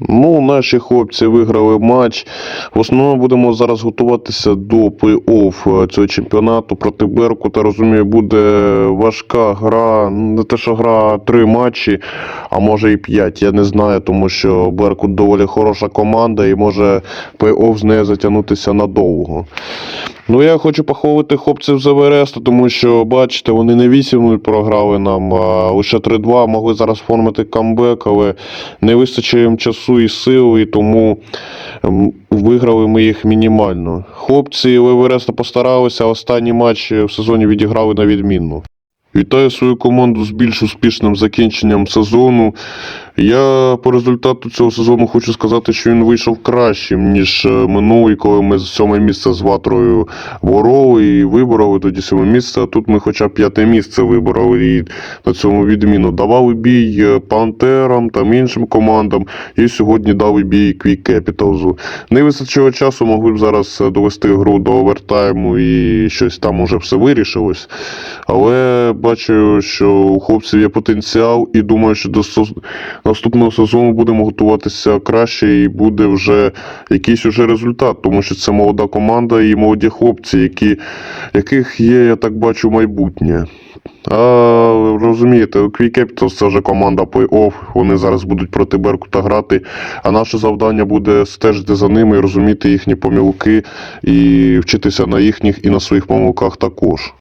Ну, наші хлопці виграли матч. В основному будемо зараз готуватися до плей-офф е, цього чемпіонату проти Беркута. Розумію, буде важка гра. Не те, що гра три матчі, а може і п'ять. Я не знаю, тому що Беркут доволі хороша команда і може плей-офф з нею затягнутися надовго. Ну, я хочу похвалити хлопців з Евересту, тому що, бачите, вони не 8-0 програли нам, а лише 3-2. Могли зараз формити камбек, але не вистачило їм часу і сил, і тому виграли ми їх мінімально. Хлопці Левереста постаралися, а останній матч в сезоні відіграли на відмінно. Вітаю свою команду з більш успішним закінченням сезону. Я по результату цього сезону хочу сказати, що він вийшов кращим, ніж е, минулий, коли ми сьоме місце з Ватрою бороли і вибороли тоді сьоме місце, а тут ми хоча б п'яте місце вибороли і на цьому відміну. Давали бій е, Пантерам та іншим командам, і сьогодні дали бій Квік Кепіталзу. Не вистачило часу, могли б зараз е, довести гру до овертайму і щось там уже все вирішилось. Але бачу, що у хлопців є потенціал, і думаю, що до наступного сезону будемо готуватися краще і буде вже якийсь уже результат, тому що це молода команда і молоді хлопці, які, яких є, я так бачу, майбутнє. А розумієте, Quick Capitals це вже команда плей-офф, вони зараз будуть проти Беркута грати, а наше завдання буде стежити за ними розуміти їхні помилки і вчитися на їхніх і на своїх помилках також.